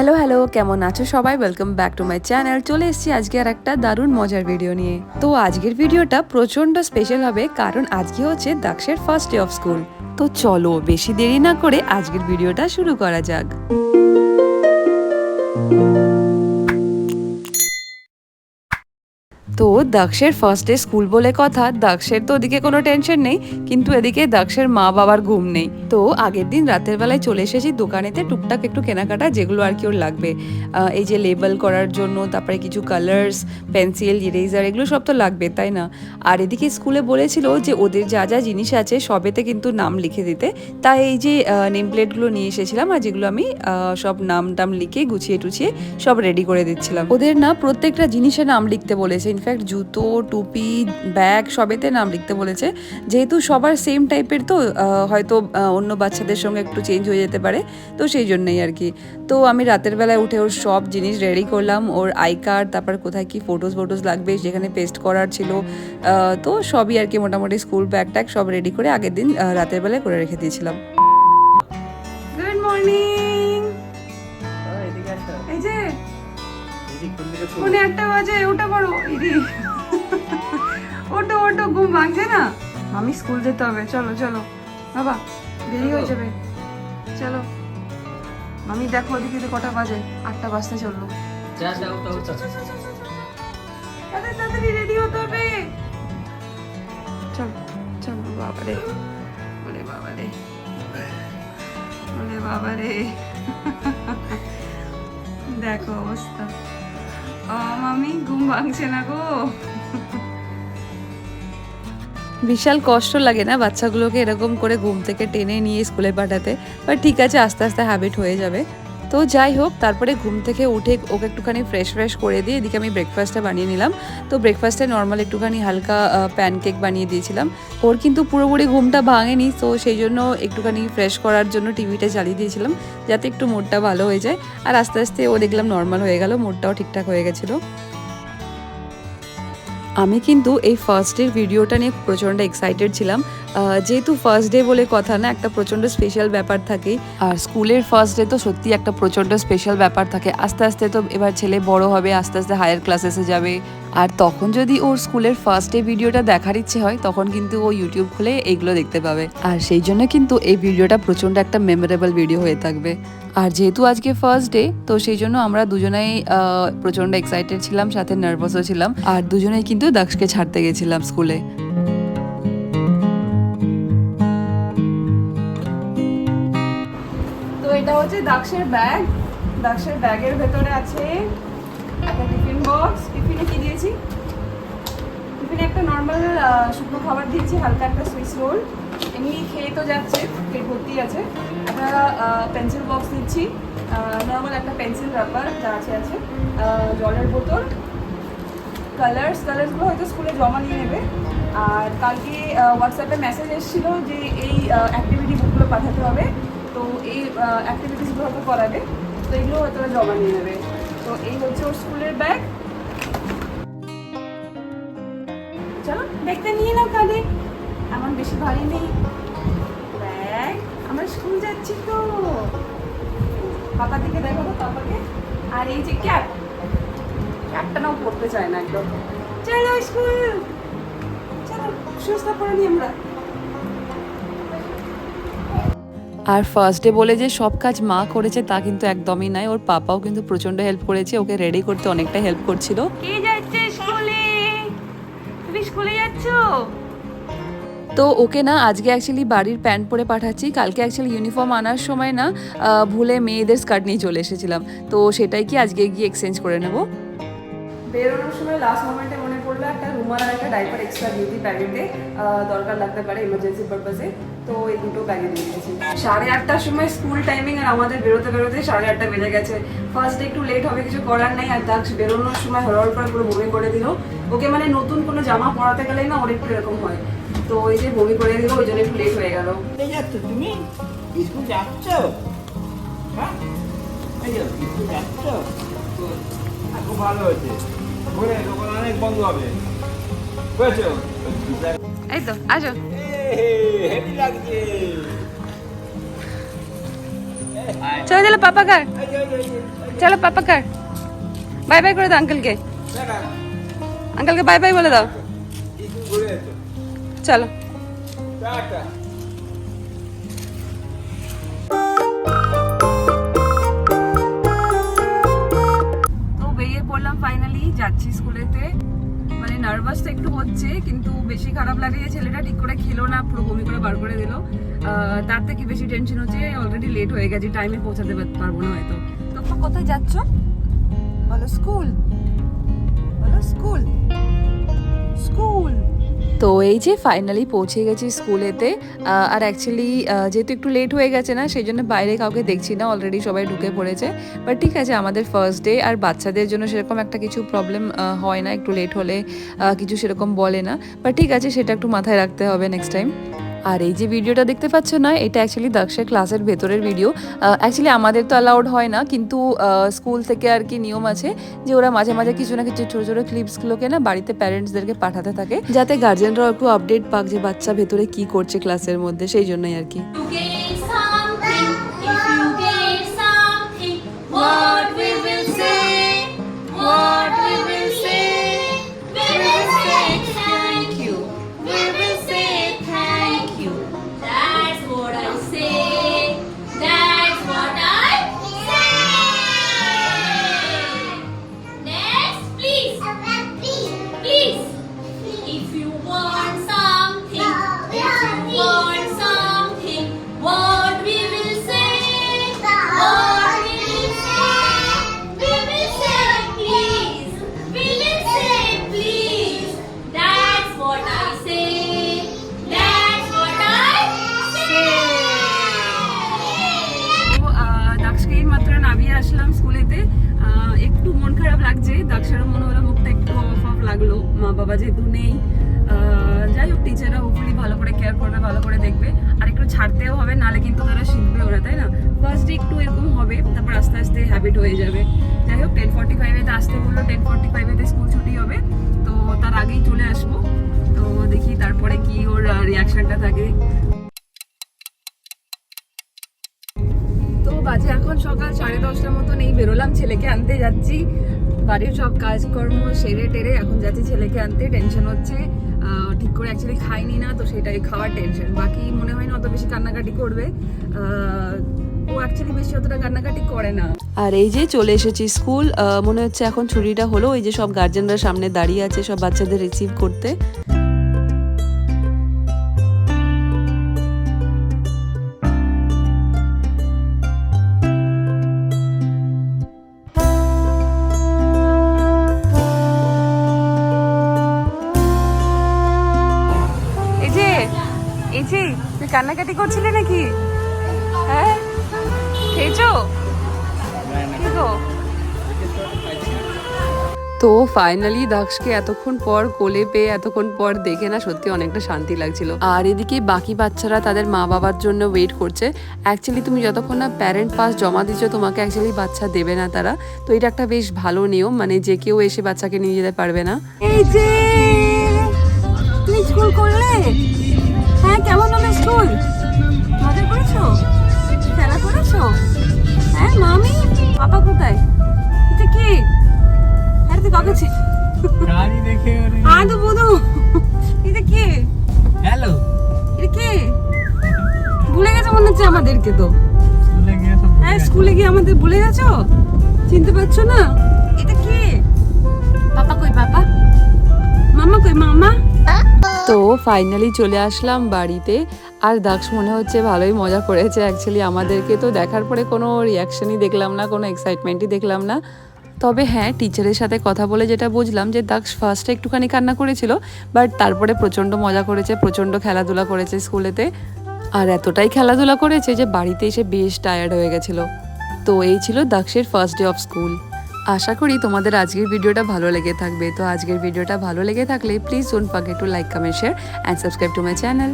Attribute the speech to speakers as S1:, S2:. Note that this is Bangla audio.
S1: হ্যালো হ্যালো কেমন আছো সবাই? Welcome back to my channel চলে এসেছি আজকে আর একটা দারুণ মজার ভিডিও নিয়ে। তো আজকের ভিডিওটা প্রচণ্ড স্পেশাল হবে, কারণ আজকে হচ্ছে দাক্ষের ফার্স্ট ডে অফ স্কুল তো চলো, বেশি দেরি না করে আজকের ভিডিওটা শুরু করা যাক। তো দাক্ষের ফার্স্ট ডে স্কুল বলে কথা। দাক্ষের তো ওদিকে কোনো টেনশন নেই, কিন্তু এদিকে দাক্ষের মা বাবার ঘুম নেই। তো আগের দিন রাতের বেলায় চলে এসেছি দোকানেতে টুকটাক একটু কেনাকাটা, যেগুলো আর কি ওর লাগবে। এই যে লেবেল করার জন্য, তারপরে কিছু কালার্স পেন্সিল ইরেজার এগুলো সব তো লাগবে, তাই না? আর এদিকে স্কুলে বলেছিল যে ওদের যা যা জিনিস আছে, সবেতে কিন্তু নাম লিখে দিতে। তাই এই যে নেম প্লেটগুলো নিয়ে এসেছিলাম আর যেগুলো আমি সব নাম টাম লিখে গুছিয়ে টুছিয়ে সব রেডি করে দিচ্ছিলাম। ওদের না প্রত্যেকটা জিনিসের নাম লিখতে বলেছে। ইনফ্যাক্ট জুতো, টুপি, ব্যাগ সবেতে নাম লিখতে বলেছে। যেহেতু সবার সেম টাইপের তো হয়তো অন্য বাচ্চাদের সঙ্গে একটু চেঞ্জ হয়ে যেতে পারে, তো সেই জন্যই আর কি। তো আমি রাতের বেলায় উঠে ওর সব জিনিস রেডি করলাম, ওর আই কার্ড তারপর কোথায় কি ফটোস ফটোস লাগবে, যেখানে পেস্ট করার ছিল তো সবই আর কি মোটামুটি স্কুল ব্যাগ ট্যাগ সব রেডি করে আগের দিন রাতের বেলায় করে রেখে দিয়েছিলাম। গুড মর্নিং মনে একটা বাজে ওটা বড় ওটো ওটো ঘুম ভাঙছে না? আমি স্কুল যেতে হবে চলো চলো। বাবা দেরি হয়ে যাবে। চলো। মামি দেখো ওদিকে তো কটা বাজে আটটা বাজতে চলল। তাড়াতাড়ি রেডি হতে হবে। চল চল বাবা রে। ওরে বাবা রে। ওরে বাবা রে। দেখো অবস্থা। বিশাল কষ্ট লাগে না বাচ্চাগুলোকে এরকম করে ঘুম থেকে টেনে নিয়ে স্কুলে পাঠাতে? বাট ঠিক আছে, আস্তে আস্তে হ্যাবিট হয়ে যাবে। তো যাই হোক, তারপরে ঘুম থেকে উঠে ওকে একটুখানি ফ্রেশ ফ্রেশ করে দিয়ে এদিকে আমি ব্রেকফাস্টটা বানিয়ে নিলাম। তো ব্রেকফাস্টে নর্মাল একটুখানি হালকা প্যানকেক বানিয়ে দিয়েছিলাম। ওর কিন্তু পুরোপুরি ঘুমটা ভাঙেনি, তো সেই জন্য একটুখানি ফ্রেশ করার জন্য টিভিটা চালিয়ে দিয়েছিলাম, যাতে একটু মুডটা ভালো হয়ে যায়। আর আস্তে আস্তে ও দেখলাম নর্মাল হয়ে গেল মুডটাও ঠিকঠাক হয়ে গেছিল। আমি কিন্তু এই ফার্স্ট ডের ভিডিওটা নিয়ে প্রচণ্ড এক্সাইটেড ছিলাম। যেহেতু ফার্স্ট ডে বলে কথা না, একটা প্রচণ্ড স্পেশাল ব্যাপার থাকে। আর স্কুলের ফার্স্ট ডে তো সত্যি একটা প্রচণ্ড স্পেশাল ব্যাপার থাকে। আস্তে আস্তে তো এবার ছেলে বড় হবে, আস্তে আস্তে হায়ার ক্লাসেসে যাবে। আর তখন যদি ওর স্কুলের ফার্স্ট ডে ভিডিওটা দেখার ইচ্ছে হয়, তখন কিন্তু ও ইউটিউব খুলে এইগুলো দেখতে পাবে। আর সেই জন্য কিন্তু এই ভিডিওটা প্রচণ্ড একটা মেমোরেবল ভিডিও হয়ে থাকবে। আর যেহেতু আজকে ফার্স্ট ডে তো সেই জন্য আমরা দুজনেই প্রচণ্ড এক্সাইটেড ছিলাম, সাথে নার্ভাসও ছিলাম, আর দুজনেই কিন্তু দাক্ষকে ছাড়তে গেছিলাম স্কুলে। তো এটা হচ্ছে দাক্ষের ব্যাগ দাক্ষের ব্যাগের ভেতরে আছে টিফিন বক্স, টিফিনে কি দিয়েছি? টিফিনে একটা নর্মাল শুকনো খাবার দিয়েছি, হালকা একটা সুইচ রোল এমনি খেয়ে তো যাচ্ছে, পেট ভর্তি আছে। একটা পেন্সিল বক্স দিচ্ছি নর্মাল একটা পেন্সিল রাবার যা আছে আছে জলের বোতল। কালার্স কালার্সগুলো হয়তো স্কুলে জমা নিয়ে নেবে। আর কালকে হোয়াটসঅ্যাপে মেসেজ এসেছিল যে এই অ্যাক্টিভিটি বুকগুলো পাঠাতে হবে। তো এই অ্যাক্টিভিটিসগুলো হয়তো করাবে। তো এগুলো হয়তো জমা নিয়ে নেবে। তো এই হচ্ছে ওর স্কুলের ব্যাগ। চলো, ব্যাগটা নিয়ে নাও কাঁধে আমার বেশি ভারী নেই। ব্যাগ, আমরা স্কুল যাচ্ছি তো। পাপার দিকে দেখো তো পাপাকে। আর এই যে ক্যাপ, ক্যাপটা নাও পড়তে চায় না একদম। চলো স্কুল। চলো, সুস্থ করে নি আমরা। আর ফার্স্ট ডে বলে যে সব কাজ মা করেছে তা কিন্তু একদমই নয় ওর পাপাও কিন্তু প্রচণ্ড হেল্প করেছে ওকে রেডি করতে অনেকটা হেল্প করছিল। কে যাচ্ছে স্কুলে? তুমি স্কুলে যাচ্ছ? তো ওকে না আজকে অ্যাকচুয়ালি বাড়ির প্যান্ট পরে পাঠাচ্ছি। কালকে অ্যাকচুয়ালি ইউনিফর্ম আনার সময় না ভুলে মেয়েদের স্কার্ট নিয়ে চলে এসেছিলাম। তো সেটাই কি আজকে গিয়ে এক্সচেঞ্জ করে নেব? বেরোনোর সময় লাস্ট মোমেন্টে মনে পড়ল একটা রুমাল আর একটা ডাইপার এক্সট্রা বিউটি প্যাকেটে দরকার লাগতে পারে ইমার্জেন্সি পারপাসে তো এই দুটো প্যাকেট দিয়ে দিয়েছি। সাড়ে আটটার সময় স্কুল টাইমিং আর আমাদের বেরোতে বেরোতে সাড়ে আটটা বেজে গেছে। ফার্স্ট একটু লেট হবে, কিছু করার নেই, আর দাক্ষ বেরোনোর সময় হরহর করে পুরো বমি করে দিল। ওকে মানে নতুন কোনো জামা পরাতে গেলেই না ওর একটু এরকম হয়। তো ওই যে বমি করে দিল, ওই জন্য একটু লেট হয়ে গেল।
S2: তুমি? স্কুল যাচ্ছ? হ্যাঁ? স্কুল যাচ্ছ? ভালো হয়েছে।
S1: এই তো আসো। চলো চলো পাপা কার চলো পাপা কার বাই বাই করে দাও আঙ্কেলকে। আঙ্কেলকে বাই বাই বলে দাও। চলো। যাচ্ছি স্কুলেতে। মানে নার্ভাস তো একটু হচ্ছে, কিন্তু বেশি খারাপ লাগে যে ছেলেটা ঠিক করে খেলো না, পুরো বমি করে বার করে দিল। তার থেকে বেশি টেনশন হচ্ছে অলরেডি লেট হয়ে গেছে টাইমে পৌঁছাতে পারব না হয়তো। তো কোথায় যাচ্ছ? বলো, স্কুল। বলো, স্কুল। স্কুল। তো এই যে ফাইনালি পৌঁছে গেছি স্কুলেতে আর অ্যাকচুয়ালি যেহেতু একটু লেট হয়ে গেছে না, সেই জন্য বাইরে কাউকে দেখছি না অলরেডি সবাই ঢুকে পড়েছে। বাট ঠিক আছে, আমাদের ফার্স্ট ডে আর বাচ্চাদের জন্য সেরকম একটা কিছু প্রবলেম হয় না, একটু লেট হলে কিছু সেরকম বলে না। বাট ঠিক আছে, সেটা একটু মাথায় রাখতে হবে নেক্সট টাইম আর এই যে ভিডিওটা দেখতে পাচ্ছ না এটা অ্যাকচুয়ালি দক্ষের ক্লাসের ভেতরের ভিডিও অ্যাকচুয়ালি আমাদের তো অ্যালাউড হয় না কিন্তু স্কুল থেকে আর কি নিয়ম আছে যে ওরা মাঝে মাঝে কিছু না কিছু ছোটো ছোটো ক্লিপসগুলোকে না বাড়িতে প্যারেন্টসদেরকে পাঠাতে থাকে যাতে গার্জেনরাও একটু আপডেট পাক যে বাচ্চা ভেতরে কি করছে ক্লাসের মধ্যে সেই জন্যই আর কি।
S3: What we will say, what
S1: নামিয়ে আসলাম স্কুলেতে। একটু মন খারাপ লাগছে। দাক্ষেরও মনে হলো মুখটা একটু অফ অফ লাগল। মা বাবা যেহেতু নেই যাই হোক টিচাররা হোপফুলি ভালো করে কেয়ার করবে, ভালো করে দেখবে। আর একটু ছাড়তেও হবে, নালে কিন্তু তারা শিখবে ওরা, তাই না? ফার্স্ট ডে একটু এরকম হবে, তারপর আস্তে আস্তে হ্যাবিট হয়ে যাবে। যাই হোক টেন ফর্টি ফাইভেতে আসতে বলল টেন ফর্টি ফাইভেতে স্কুল ছুটি হবে। তো তার আগেই চলে আসব। তো দেখি তারপরে কি ওর রিয়াকশনটা থাকে। সকাল সাড়ে দশটার মতন এই বেরোলাম, ছেলেকে আনতে যাচ্ছি। বাড়ির সব কাজকর্ম সেরে টেরে এখন যাচ্ছি ছেলেকে আনতে টেনশন হচ্ছে। ঠিক করে অ্যাকচুয়ালি খাইনি না, তো সেটাই খাওয়ার টেনশন বাকি মনে হয় না অত বেশি কান্নাকাটি করবে। ও বেশি অতটা কান্নাকাটি করে না। আর এই যে চলে এসেছি স্কুল মনে হচ্ছে এখন ছুটিটা হলো, ওই যে সব গার্জেনরা সামনে দাঁড়িয়ে আছে, সব বাচ্চাদের রিসিভ করতে। এই যে তুই কান্নাকাটি করছিলে নাকি? হ্যাঁ? খেয়েছো? কি গো তো ফাইনালি দাক্ষকে এতক্ষণ পর কোলে পেয়ে এতক্ষণ পর দেখে না সত্যি অনেকটা শান্তি লাগছিল। আর এদিকে বাকি বাচ্চারা তাদের মা বাবার জন্য ওয়েট করছে। অ্যাকচুয়ালি তুমি যতক্ষণ না প্যারেন্ট পাস জমা দিচ্ছ তোমাকে অ্যাকচুয়ালি বাচ্চা দেবে না তারা। তো এটা একটা বেশ ভালো নিয়ম মানে যে কেউ এসে বাচ্চাকে নিয়ে যেতে পারবে না। এই যে স্কুল করলে? হ্যাঁ কেমন হলো স্কুল? মজা করেছ? খেলা করেছ? হ্যাঁ মামি পাপা কোথায়? এটা কি? হ্যাঁ তুই কাকে ছি
S2: গাড়ি দেখে
S1: হ্যাঁ তো বুধু। এটা কি?
S2: হ্যালো।
S1: এটা কি? ভুলে গেছো মনে হচ্ছে আমাদেরকে তো। হ্যাঁ স্কুলে গিয়ে আমাদের ভুলে গেছো? চিনতে পারছ না? তো ফাইনালি চলে আসলাম বাড়িতে। আর দাক্ষ মনে হচ্ছে ভালোই মজা করেছে অ্যাকচুয়ালি আমাদেরকে। তো দেখার পরে কোনো রিয়াকশনই দেখলাম না, কোনো এক্সাইটমেন্টই দেখলাম না। তবে হ্যাঁ টিচারের সাথে কথা বলে যেটা বুঝলাম যে দাক্ষ ফার্স্টে একটুখানি কান্না করেছিল বাট তারপরে প্রচণ্ড মজা করেছে, প্রচণ্ড খেলাধুলা করেছে স্কুলেতে। আর এতটাই খেলাধুলা করেছে যে বাড়িতে এসে বেশ টায়ার্ড হয়ে গেছিল। তো এই ছিল দাক্ষের ফার্স্ট ডে অফ স্কুল আশা করি তোমাদের আজকের ভিডিওটা ভালো লেগে থাকবে। তো আজকের ভিডিওটা ভালো লেগে থাকলে please don't forget to like comment share and subscribe to my channel